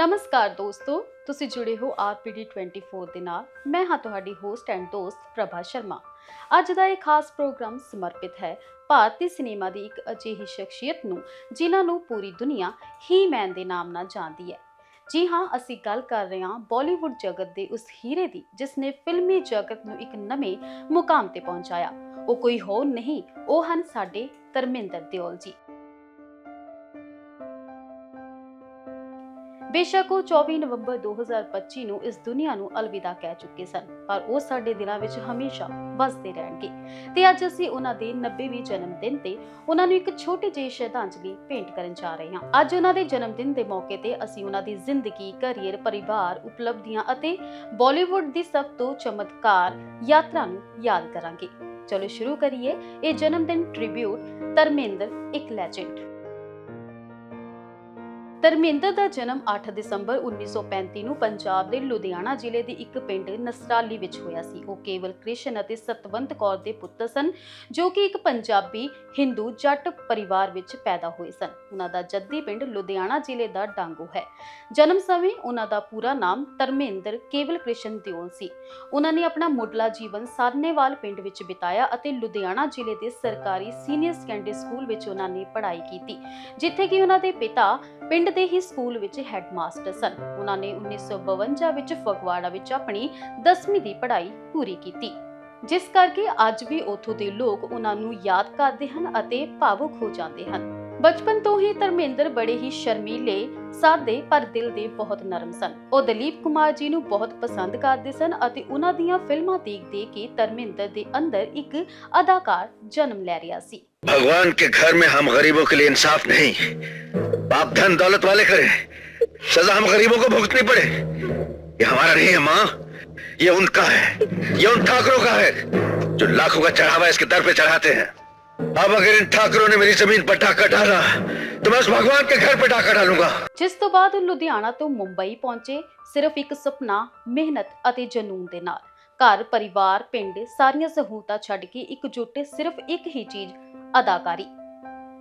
ਨਮਸਕਾਰ ਦੋਸਤੋ, ਤੁਸੀਂ ਜੁੜੇ ਹੋ ਆਰਪੀਡੀ 24 ਦੇ ਨਾਲ। ਮੈਂ ਹਾਂ ਤੁਹਾਡੀ ਹੋਸਟ ਐਂਡ ਦੋਸਤ ਪ੍ਰਭਾ ਸ਼ਰਮਾ। ਅੱਜ ਦਾ ਇਹ ਖਾਸ ਪ੍ਰੋਗਰਾਮ ਸਮਰਪਿਤ ਹੈ। ਭਾਰਤੀ ਸਿਨੇਮਾ ਦੀ ਇੱਕ ਅਜਿਹੀ ਸ਼ਖਸੀਅਤ ਨੂੰ, ਜਿਨ੍ਹਾਂ ਨੂੰ ਪੂਰੀ ਦੁਨੀਆ ਹੀ ਮੈਨ ਦੇ ਨਾਮ ਨਾਲ ਜਾਣਦੀ ਹੈ। ਜੀ ਹਾਂ, ਅਸੀਂ ਗੱਲ ਕਰ ਰਹੇ ਹਾਂ ਬਾਲੀਵੁੱਡ ਜਗਤ ਦੇ ਉਸ ਹੀਰੇ ਦੀ ਜਿਸ ਨੇ ਫਿਲਮੀ ਜਗਤ ਨੂੰ ਇੱਕ ਨਵੇਂ ਮੁਕਾਮ ਤੇ ਪਹੁੰਚਾਇਆ। ਉਹ ਕੋਈ ਹੋਰ ਨਹੀਂ, ਉਹ ਹਨ ਸਾਡੇ ਧਰਮਿੰਦਰ ਦਿਓਲ ਜੀ। ਬੇਸ਼ੱਕ ਉਹ 24 ਨਵੰਬਰ 2025 ਨੂੰ ਇਸ ਦੁਨੀਆ ਨੂੰ ਅਲਵਿਦਾ ਕਹਿ ਚੁੱਕੇ ਸਨ, ਪਰ ਉਹ ਸਾਡੇ ਦਿਲਾਂ ਵਿੱਚ ਹਮੇਸ਼ਾ ਵਸਦੇ ਰਹਿਣਗੇ। ਤੇ ਅੱਜ ਅਸੀਂ ਉਹਨਾਂ ਦੇ 90ਵੀਂ ਜਨਮ ਦਿਨ ਤੇ ਉਹਨਾਂ ਨੂੰ ਇੱਕ ਛੋਟੀ ਜਿਹੀ ਸ਼ਰਧਾਂਜਲੀ ਭੇਂਟ ਕਰਨ ਜਾ ਰਹੇ ਹਾਂ। ਅੱਜ ਉਹਨਾਂ ਦੇ ਜਨਮ ਦਿਨ ਦੇ ਮੌਕੇ ਤੇ ਅਸੀਂ ਉਹਨਾਂ ਦੀ ਜ਼ਿੰਦਗੀ, ਕੈਰੀਅਰ, ਪਰਿਵਾਰ, ਉਪਲਬਧੀਆਂ ਅਤੇ ਬਾਲੀਵੁੱਡ ਦੀ ਸਭ ਤੋਂ ਚਮਤਕਾਰ ਯਾਤਰਾ ਨੂੰ ਯਾਦ ਕਰਾਂਗੇ। ਚਲੋ ਸ਼ੁਰੂ ਕਰੀਏ। ਇਹ ਜਨਮ ਦਿਨ ਟ੍ਰਿਬਿਊਟ ਧਰਮਿੰਦਰ, ਇੱਕ ਲੈਜੈਂਡ ਧਰਮਿੰਦਰ ਦਾ ਜਨਮ 8 ਦਸੰਬਰ 1935 ਨੂੰ ਪੰਜਾਬ ਦੇ ਲੁਧਿਆਣਾ ਜ਼ਿਲ੍ਹੇ ਦੇ ਇੱਕ ਪਿੰਡ ਨਸਰਾਲੀ ਵਿੱਚ ਹੋਇਆ ਸੀ। ਉਹ ਕੇਵਲ ਕ੍ਰਿਸ਼ਨ ਅਤੇ ਸਤਵੰਤ ਕੌਰ ਦੇ ਪੁੱਤਰ ਸਨ, ਜੋ ਕਿ ਇੱਕ ਪੰਜਾਬੀ ਹਿੰਦੂ ਜੱਟ ਪਰਿਵਾਰ ਵਿੱਚ ਪੈਦਾ ਹੋਏ ਸਨ। ਉਹਨਾਂ ਦਾ ਜੱਦੀ ਪਿੰਡ ਲੁਧਿਆਣਾ ਜ਼ਿਲ੍ਹੇ ਦਾ ਡਾਂਗੋ ਹੈ। ਜਨਮ ਸਮੇਂ ਉਹਨਾਂ ਦਾ ਪੂਰਾ ਨਾਮ ਧਰਮਿੰਦਰ ਕੇਵਲ ਕ੍ਰਿਸ਼ਨ ਦਿਓਲ ਸੀ। ਉਹਨਾਂ ਨੇ ਆਪਣਾ ਮੁੱਢਲਾ ਜੀਵਨ ਸਾਰਨੇਵਾਲ ਪਿੰਡ ਵਿੱਚ ਬਿਤਾਇਆ ਅਤੇ ਲੁਧਿਆਣਾ ਜ਼ਿਲ੍ਹੇ ਦੇ ਸਰਕਾਰੀ ਸੀਨੀਅਰ ਸੈਕੰਡਰੀ ਸਕੂਲ ਵਿੱਚ ਉਹਨਾਂ ਨੇ ਪੜ੍ਹਾਈ ਕੀਤੀ, ਜਿੱਥੇ ਕਿ ਉਹਨਾਂ ਦੇ ਪਿਤਾ ਪਿੰਡ ਪਿੰਡ ਦੇ ਹੀ ਸਕੂਲ ਵਿੱਚ ਹੈਡਮਾਸਟਰ ਸਨ। ਉਹਨਾਂ ਨੇ 1952 ਵਿੱਚ ਫਗਵਾੜਾ ਵਿੱਚ ਆਪਣੀ 10ਵੀਂ ਦੀ ਪੜ੍ਹਾਈ ਪੂਰੀ ਕੀਤੀ। ਜਿਸ ਕਰਕੇ ਅੱਜ ਵੀ ਉਥੋਂ ਦੇ ਲੋਕ ਉਹਨਾਂ ਨੂੰ ਯਾਦ ਕਰਦੇ ਹਨ ਅਤੇ ਭਾਵੁਕ ਹੋ ਜਾਂਦੇ ਹਨ। ਬਚਪਨ ਤੋਂ ਹੀ ਧਰਮਿੰਦਰ ਬੜੇ ਹੀ ਸ਼ਰਮੀਲੇ, ਸਾਦੇ ਪਰ ਦਿਲ ਦੇ ਬਹੁਤ ਨਰਮ ਸਨ। ਉਹ ਦਲੀਪ ਕੁਮਾਰ ਜੀ ਨੂੰ ਬਹੁਤ ਪਸੰਦ ਕਰਦੇ ਸਨ ਅਤੇ ਉਹਨਾਂ ਦੀਆਂ ਫਿਲਮਾਂ ਦੇਖ-ਦੇਖ ਕੇ ਧਰਮਿੰਦਰ ਦੇ ਅੰਦਰ ਇੱਕ ਅਦਾਕਾਰ ਜਨਮ ਲੈ ਰਿਹਾ ਸੀ। ਭਗਵਾਨ ਕੇ ਘਰ ਮੇ ਹਮ ਗਰੀਬੋਂ ਕੇ ਲਈ ਇਨਸਾਫ ਨਹੀਂ बाप धन दौलत वाले करे सजा हम गरीबों को भुगतनी पड़े ये हमारा नहीं है माँ ये उनका है ये उन ठाकरों का है जो लाखों का चढ़ावा इसके दर पे चढ़ाते हैं अब अगर इन ठाकरों ने मेरी जमीन पर डाका डाला तो मैं उस भगवान के घर पे डाका डालूंगा ਜਿਸ ਤੋਂ ਬਾਅਦ ਉਹ ਲੁਧਿਆਣਾ ਤੋਂ ਮੁੰਬਈ ਪਹੁੰਚੇ ਸਿਰਫ ਇੱਕ ਸੁਪਨਾ ਮਿਹਨਤ ਅਤੇ ਜਨੂਨ ਦੇ ਨਾਲ ਘਰ ਪਰਿਵਾਰ ਪਿੰਡ ਸਾਰੀਆਂ ਸਹੂਲਤਾਂ ਛੱਡ ਕੇ ਇਕਜੁੱਟ ਸਿਰਫ ਇੱਕ ਹੀ ਚੀਜ਼ ਅਦਾਕਾਰੀ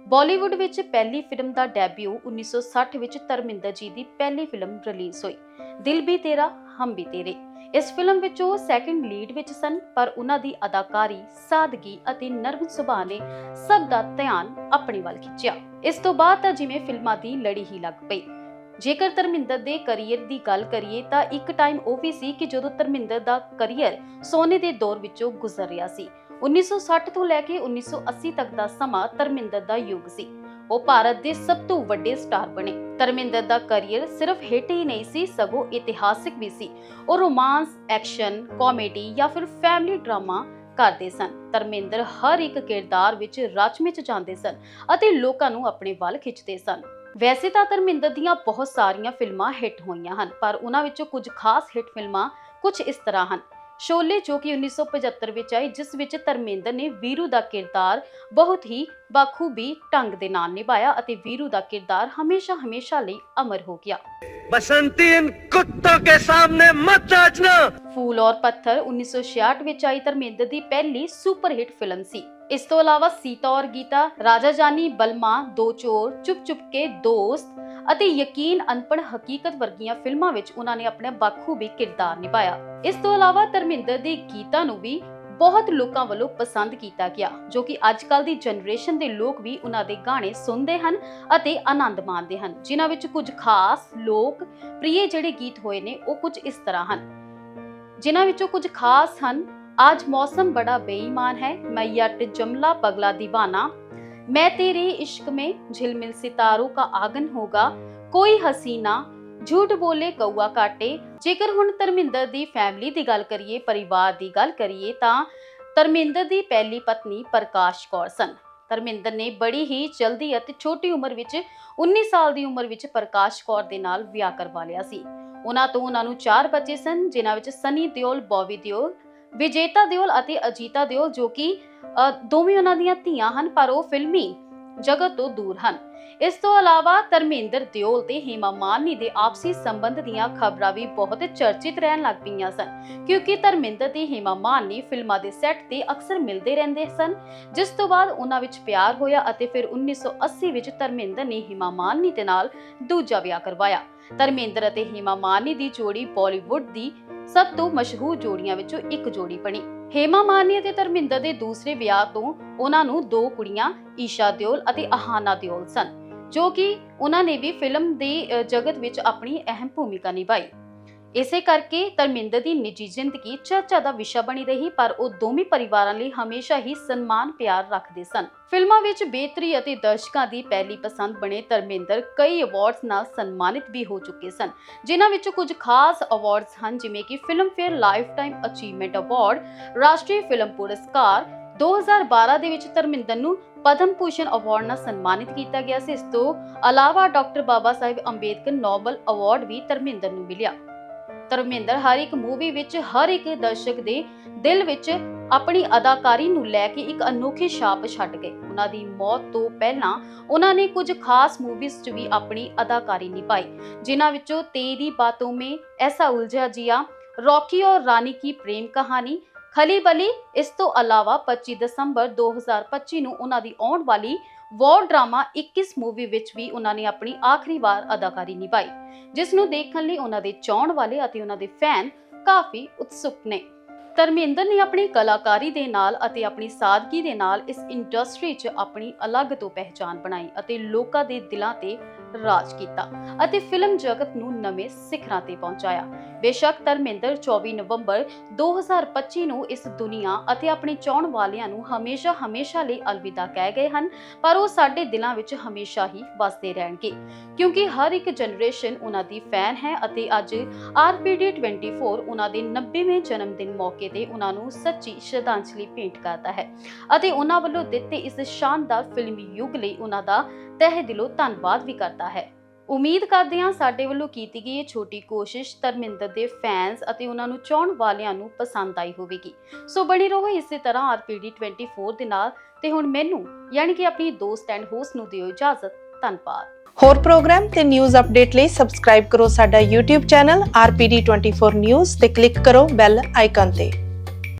ਬਾਲੀਵੁੱਡ ਵਿੱਚ ਪਹਿਲੀ ਫਿਲਮ ਦਾ ਡੈਬਿਊ 1960 ਵਿੱਚ ਧਰਮਿੰਦਰ ਜੀ ਦੀ ਪਹਿਲੀ ਫਿਲਮ ਰਿਲੀਜ਼ ਹੋਈ। ਦਿਲ ਵੀ ਤੇਰਾ, ਹਮ ਵੀ ਤੇਰੇ। ਇਸ ਫਿਲਮ ਵਿੱਚ ਉਹ ਸੈਕੰਡ ਲੀਡ ਵਿੱਚ ਸਨ, ਪਰ ਉਹਨਾਂ ਦੀ ਅਦਾਕਾਰੀ, ਸਾਦਗੀ ਅਤੇ ਨਰਮ ਸੁਭਾਅ ਨੇ ਸਭ ਦਾ ਧਿਆਨ ਆਪਣੇ ਵੱਲ ਖਿੱਚਿਆ। ਇਸ ਤੋਂ ਬਾਅਦ ਤਾਂ ਜਿਵੇਂ ਫਿਲਮਾਂ ਦੀ ਲੜੀ ਹੀ ਲੱਗ ਪਈ। ਜੇਕਰ ਧਰਮਿੰਦਰ ਦੇ ਕੈਰੀਅਰ ਦੀ ਗੱਲ ਕਰੀਏ ਤਾਂ ਇੱਕ ਟਾਈਮ ਉਹ ਵੀ ਸੀ ਕਿ ਜਦੋਂ ਧਰਮਿੰਦਰ ਦਾ ਕੈਰੀਅਰ ਸੋਨੇ ਦੇ ਦੌਰ ਵਿੱਚੋਂ ਗੁਜ਼ਰ ਰਿਹਾ ਸੀ। 1960 ਤੋਂ ਲੈ ਕੇ 1980 ਤੱਕ ਦਾ ਸਮਾਂ ਧਰਮਿੰਦਰ ਦਾ ਯੁੱਗ ਸੀ। ਉਹ ਭਾਰਤ ਦੇ ਸਭ ਤੋਂ ਵੱਡੇ ਸਟਾਰ ਬਣੇ। ਧਰਮਿੰਦਰ ਦਾ ਕੈਰੀਅਰ ਸਿਰਫ ਹਿੱਟ ਹੀ ਨਹੀਂ ਸੀ, ਸਗੋਂ ਇਤਿਹਾਸਿਕ ਵੀ ਸੀ। ਉਹ ਰੋਮਾਂਸ, ਐਕਸ਼ਨ, ਕਾਮੇਡੀ ਜਾਂ ਫਿਰ ਫੈਮਿਲੀ ਡਰਾਮਾ ਕਰਦੇ ਸਨ। ਧਰਮਿੰਦਰ ਹਰ ਇੱਕ ਕਿਰਦਾਰ ਵਿੱਚ ਰਚ-ਮਿਚ ਜਾਂਦੇ ਸਨ ਅਤੇ ਲੋਕਾਂ ਨੂੰ ਆਪਣੇ ਵੱਲ ਖਿੱਚਦੇ ਸਨ। ਵੈਸੇ ਤਾਂ ਧਰਮਿੰਦਰ ਦੀਆਂ ਬਹੁਤ ਸਾਰੀਆਂ ਫਿਲਮਾਂ ਹਿੱਟ ਹੋਈਆਂ ਹਨ, ਪਰ ਉਹਨਾਂ ਵਿੱਚੋਂ ਕੁਝ ਖਾਸ ਹਿੱਟ ਫਿਲਮਾਂ ਕੁਝ ਇਸ ਤਰ੍ਹਾਂ ਹਨ। ਸ਼ੋਲੇ ਜੋ ਕਿ 1975 ਵਿੱਚ ਆਈ ਜਿਸ ਵਿੱਚ ਧਰਮੇਂਦਰ ਨੇ ਵੀਰੂ ਦਾ ਕਿਰਦਾਰ ਬਹੁਤ ਹੀ ਬਾਖੂਬੀ ਢੰਗ ਦੇ ਨਾਲ ਨਿਭਾਇਆ ਅਤੇ ਵੀਰੂ ਦਾ ਕਿਰਦਾਰ ਹਮੇਸ਼ਾ ਹਮੇਸ਼ਾ ਲਈ ਅਮਰ ਹੋ ਗਿਆ। ਬਸੰਤੀ ਇਨ ਕੁੱਤੋਂ ਕੇ ਸਾਹਮਣੇ ਮਤ ਜਾਜਨਾ। ਫੂਲ ਔਰ ਪੱਥਰ 1966 ਵਿੱਚ ਆਈ ਧਰਮਿੰਦਰ ਦੀ ਪਹਿਲੀ ਸੁਪਰ ਹਿੱਟ ਫਿਲਮ ਸੀ। ਇਸ ਤੋਂ ਇਲਾਵਾ ਸੀਤਾ ਔਰ ਗੀਤਾ ਰਾਜਾ ਜਾਨੀ ਬਲਮਾ ਦੋ ਚੋਰ ਚੁੱਪ ਚੁੱਪ ਕੇ ਦੋਸਤ ਅਤੇ ਯਕੀਨ ਅਨਪੜ ਹਕੀਕਤ ਵਰਗੀਆਂ ਫਿਲਮਾਂ ਵਿੱਚ ਉਹਨਾਂ ਨੇ ਆਪਣਾ ਬਾਖੂਬੀ ਕਿਰਦਾਰ ਨਿਭਾਇਆ। ਇਸ ਤੋਂ ਇਲਾਵਾ ਧਰਮਿੰਦਰ ਦੇ ਗੀਤਾਂ ਨੂੰ ਵੀ ਬਹੁਤ ਲੋਕਾਂ ਵੱਲੋਂ ਪਸੰਦ ਕੀਤਾ ਗਿਆ, ਜੋ ਕਿ ਅੱਜਕੱਲ ਦੀ ਜਨਰੇਸ਼ਨ ਦੇ ਲੋਕ ਵੀ ਉਹਨਾਂ ਦੇ ਗਾਣੇ ਸੁਣਦੇ ਹਨ ਅਤੇ ਆਨੰਦ ਮਾਣਦੇ ਹਨ, ਜਿਨ੍ਹਾਂ ਵਿੱਚ ਕੁਝ ਖਾਸ ਲੋਕ ਪ੍ਰਿਯ ਜਿਹੜੇ ਗੀਤ ਹੋਏ ਨੇ ਉਹ ਕੁਝ ਇਸ ਤਰ੍ਹਾਂ ਹਨ। ਜਿਨ੍ਹਾਂ ਵਿੱਚੋਂ ਕੁਝ ਖਾਸ ਹਨ, ਅੱਜ ਮੌਸਮ ਬੜਾ ਬੇਈਮਾਨ ਹੈ, ਮੈਂ ਯੱਟ ਜਮਲਾ ਪਗਲਾ دیਵਾਨਾ मैं तेरे इश्क में झिलमिल सितारों का आगन होगा ਕੋਈ ਹਸੀਨਾ ਝੂਠ ਬੋਲੇ ਕਊਆ ਕਾਟੇ ਜੇਕਰ ਹੁਣ ਧਰਮਿੰਦਰ ਦੀ ਫੈਮਿਲੀ ਦੀ ਗੱਲ ਕਰੀਏ ਪਰਿਵਾਰ ਦੀ ਗੱਲ ਕਰੀਏ ਤਾਂ ਧਰਮਿੰਦਰ ਦੀ ਪਹਿਲੀ ਪਤਨੀ ਪ੍ਰਕਾਸ਼ ਕੌਰ ਸਨ ਧਰਮਿੰਦਰ ਨੇ ਬੜੀ ਹੀ ਜਲਦੀ ਅਤੇ ਛੋਟੀ ਉਮਰ ਵਿੱਚ 19 ਸਾਲ ਦੀ ਉਮਰ ਵਿੱਚ ਪ੍ਰਕਾਸ਼ ਕੌਰ ਦੇ ਨਾਲ ਵਿਆਹ ਕਰਵਾ ਲਿਆ ਸੀ ਉਹਨਾਂ ਤੋਂ ਉਹਨਾਂ ਨੂੰ ਚਾਰ ਬੱਚੇ ਸਨ ਜਿਨ੍ਹਾਂ ਵਿੱਚ ਸਨੀ ਦਿਓਲ ਬੌਬੀ ਦਿਓਲ ਵਿਜੇਤਾ ਦਿਓਲ ਅਤੇ ਅਜੀਤਾ ਦਿਓਲ ਜੋ ਕਿ ਦੋਵੇਂ ਉਹਨਾਂ ਦੀਆਂ ਧੀਆਂ ਹਨ, ਪਰ ਉਹ ਫਿਲਮੀ ਜਗਤ ਤੋਂ ਦੂਰ ਹਨ। ਇਸ ਤੋਂ ਇਲਾਵਾ ਧਰਮਿੰਦਰ ਦਿਓਲ ਤੇ ਹੇਮਾ ਮਾਲਿਨੀ ਦੇ ਆਪਸੀ ਸੰਬੰਧ ਦੀਆਂ ਖਬਰਾਂ ਵੀ ਬਹੁਤ ਚਰਚਿਤ ਰਹਿਣ ਲੱਗ ਪਈਆਂ ਸਨ, ਕਿਉਂਕਿ ਧਰਮਿੰਦਰ ਤੇ ਹੇਮਾ ਮਾਲਿਨੀ ਫਿਲਮਾਂ ਦੇ ਸੈੱਟ ਤੇ ਅਕਸਰ ਮਿਲਦੇ ਰਹਿੰਦੇ ਸਨ, ਜਿਸ ਤੋਂ ਬਾਅਦ ਉਹਨਾਂ ਵਿੱਚ ਪਿਆਰ ਹੋਇਆ ਅਤੇ ਫਿਰ 1980 ਵਿੱਚ ਧਰਮਿੰਦਰ ਨੇ ਹੇਮਾ ਮਾਲਿਨੀ ਦੇ ਨਾਲ ਦੂਜਾ ਵਿਆਹ ਕਰਵਾਇਆ। ਧਰਮਿੰਦਰ ਅਤੇ ਹੇਮਾ ਮਾਨੀ ਦੀ ਜੋੜੀ ਬਾਲੀਵੁੱਡ ਦੀ ਸਭ ਤੋਂ ਮਸ਼ਹੂਰ ਜੋੜੀਆਂ ਵਿੱਚੋਂ ਇੱਕ ਜੋੜੀ ਬਣੀ। ਹੇਮਾ ਮਾਨੀ ਅਤੇ ਧਰਮਿੰਦਰ ਦੇ ਦੂਸਰੇ ਵਿਆਹ ਤੋਂ ਉਹਨਾਂ ਨੂੰ ਦੋ ਕੁੜੀਆਂ, ਈਸ਼ਾ ਦਿਓਲ ਅਤੇ ਆਹਾਨਾ ਦਿਓਲ ਸਨ, ਜੋ ਕਿ ਉਹਨਾਂ ਨੇ ਵੀ ਫਿਲਮ ਦੇ ਜਗਤ ਵਿੱਚ ਆਪਣੀ ਅਹਿਮ ਭੂਮਿਕਾ ਨਿਭਾਈ। ਇਸੇ ਕਰਕੇ ਧਰਮਿੰਦਰ ਦੀ ਨਿੱਜੀ ਜ਼ਿੰਦਗੀ ਚਰਚਾ ਦਾ ਵਿਸ਼ਾ ਬਣੀ ਰਹੀ, ਪਰ ਉਹ ਦੋਵੇਂ ਪਰਿਵਾਰਾਂ ਲਈ ਹਮੇਸ਼ਾ ਹੀ ਸਨਮਾਨ, ਪਿਆਰ ਰੱਖਦੇ ਸਨ। ਫਿਲਮਾਂ ਵਿੱਚ ਬੇਹਤਰੀ ਅਤੇ ਦਰਸ਼ਕਾਂ ਦੀ ਪਹਿਲੀ ਪਸੰਦ ਬਣੇ ਧਰਮਿੰਦਰ ਕਈ ਅਵਾਰਡਸ ਨਾਲ ਸਨਮਾਨਿਤ ਵੀ ਹੋ ਚੁੱਕੇ ਸਨ, ਜਿਨ੍ਹਾਂ ਵਿੱਚ ਕੁਝ ਖਾਸ ਅਵਾਰਡਸ ਹਨ, ਜਿਵੇਂ ਕਿ ਫਿਲਮਫੇਅਰ ਲਾਈਫਟਾਈਮ ਅਚੀਵਮੈਂਟ ਅਵਾਰਡ, ਰਾਸ਼ਟਰੀ ਫਿਲਮ ਪੁਰਸਕਾਰ 2012 ਦੇ ਵਿੱਚ ਧਰਮਿੰਦਰ ਨੂੰ ਪਦਮ ਭੂਸ਼ਣ ਅਵਾਰਡ ਨਾਲ ਸਨਮਾਨਿਤ ਕੀਤਾ ਗਿਆ ਸੀ। ਇਸ ਤੋਂ ਇਲਾਵਾ doctor Baba Sahib Ambedkar Nobel award ਵੀ ਧਰਮਿੰਦਰ ਨੂੰ ਮਿਲਿਆ। ਧਰਮਿੰਦਰ ਹਰ ਇੱਕ ਮੂਵੀ ਵਿੱਚ ਹਰ ਇੱਕ ਦਰਸ਼ਕ ਦੇ ਦਿਲ ਵਿੱਚ ਆਪਣੀ ਅਦਾਕਾਰੀ ਨੂੰ ਲੈ ਕੇ ਇੱਕ ਅਨੋਖੀ ਛਾਪ ਛੱਡ ਗਏ। ਉਹਨਾਂ ਦੀ ਮੌਤ ਤੋਂ ਪਹਿਲਾਂ ਉਹਨਾਂ ਨੇ ਕੁਝ ਖਾਸ ਮੂਵੀਜ਼ 'ਚ ਵੀ ਆਪਣੀ ਅਦਾਕਾਰੀ ਨਿਭਾਈ, ਜਿਨ੍ਹਾਂ ਵਿੱਚੋਂ ਤੇਰੀ ਬਾਤੋਂ ਮੇਂ ਐਸਾ ਉਲਝਾ ਜੀਆ ਰੌਕੀ ਔਰ ਰਾਨੀ ਕੀ ਪ੍ਰੇਮ ਕਹਾਣੀ, ਖਲੀ ਬਲੀ, ਇਸ ਤੋਂ ਇਲਾਵਾ 25 ਦਸੰਬਰ 2025 ਨੂੰ ਉਹਨਾਂ ਦੀ ਆਉਣ ਵਾਲੀ ਵਾਰ ਡਰਾਮਾ 21 ਮੂਵੀ ਵਿੱਚ ਵੀ ਉਹਨਾਂ ਨੇ ਆਪਣੀ ਆਖਰੀ ਵਾਰ ਅਦਾਕਾਰੀ ਨਿਭਾਈ, ਜਿਸ ਨੂੰ ਦੇਖਣ ਲਈ ਉਹਨਾਂ ਦੇ ਚਾਹਣ ਵਾਲੇ ਅਤੇ ਉਹਨਾਂ ਦੇ ਫੈਨ ਕਾਫੀ ਉਤਸੁਕ ਨੇ। ਧਰਮਿੰਦਰ ਨੇ ਆਪਣੀ ਕਲਾਕਾਰੀ ਦੇ ਨਾਲ ਅਤੇ ਆਪਣੀ ਸਾਦਗੀ ਦੇ ਨਾਲ ਇਸ ਇੰਡਸਟਰੀ 'ਚ ਆਪਣੀ ਅਲੱਗ ਤੋਂ ਪਹਿਚਾਨ ਬਣਾਈ ਅਤੇ ਲੋਕਾਂ ਦੇ ਦਿਲਾਂ ਤੇ ਰਾਜ ਕੀਤਾ ਅਤੇ ਫਿਲਮ ਜਗਤ ਨੂੰ ਨਵੇਂ ਸਿਖਰਾਂ ਤੇ ਪਹੁੰਚਾਇਆ। ਬੇਸ਼ੱਕ ਧਰਮਿੰਦਰ 24 ਨਵੰਬਰ 2025 ਨੂੰ ਇਸ ਦੁਨੀਆ ਅਤੇ ਆਪਣੇ ਚਾਹਣ ਵਾਲਿਆਂ ਨੂੰ ਹਮੇਸ਼ਾ ਹਮੇਸ਼ਾ ਲਈ ਅਲਵਿਦਾ ਕਹਿ ਗਏ ਹਨ, ਪਰ ਉਹ ਸਾਡੇ ਦਿਲਾਂ ਵਿੱਚ ਹਮੇਸ਼ਾ ਹੀ ਵਸਦੇ ਰਹਿਣਗੇ। ਕਿਉਂਕਿ ਹਰ ਇੱਕ ਜਨਰੇਸ਼ਨ ਉਹਨਾਂ ਦੀ ਫੈਨ ਹੈ ਅਤੇ ਅੱਜ ਆਰਪੀਡੀ 24 ਉਹਨਾਂ ਦੇ 90ਵੇਂ ਜਨਮ ਦਿਨ ਮੌਕੇ ਤੇ ਉਹਨਾਂ ਨੂੰ ਸੱਚੀ ਸ਼ਰਧਾਂਜਲੀ ਭੇਂਟ ਕਰਦਾ ਹੈ ਅਤੇ ਉਹਨਾਂ ਵੱਲੋਂ ਦਿੱਤੇ ਇਸ ਸ਼ਾਨਦਾਰ ਫਿਲਮੀ ਯੁੱਗ ਲਈ ਉਹਨਾਂ ਦਾ ਤਹਿ ਦਿਲੋਂ ਧੰਨਵਾਦ ਵੀ ਕਰਦਾ ਹੈ। ਉਮੀਦ ਕਰਦੇ ਹਾਂ ਸਾਡੇ ਵੱਲੋਂ ਕੀਤੀ ਗਈ ਇਹ ਛੋਟੀ ਕੋਸ਼ਿਸ਼ ਧਰਮਿੰਦਰ ਦੇ ਫੈਨਸ ਅਤੇ ਉਹਨਾਂ ਨੂੰ ਚਾਹਣ ਵਾਲਿਆਂ ਨੂੰ ਪਸੰਦ ਆਈ ਹੋਵੇਗੀ। ਸੋ ਬਣੀ ਰਹੋ ਇਸੇ ਤਰ੍ਹਾਂ ਆਰਪੀਡੀ 24 ਦੇ ਨਾਲ ਤੇ ਹੁਣ ਮੈਨੂੰ, ਯਾਨੀ ਕਿ ਆਪਣੀ ਦੋਸਤ ਐਂਡ ਹੋਸਟ ਨੂੰ ਦਿਓ ਇਜਾਜ਼ਤ। ਧੰਨਵਾਦ। ਹੋਰ ਪ੍ਰੋਗਰਾਮ ਤੇ ਨਿਊਜ਼ ਅਪਡੇਟ ਲਈ ਸਬਸਕ੍ਰਾਈਬ ਕਰੋ ਸਾਡਾ YouTube ਚੈਨਲ RPD24 News ਤੇ ਕਲਿੱਕ ਕਰੋ ਬੈਲ ਆਈਕਨ ਤੇ।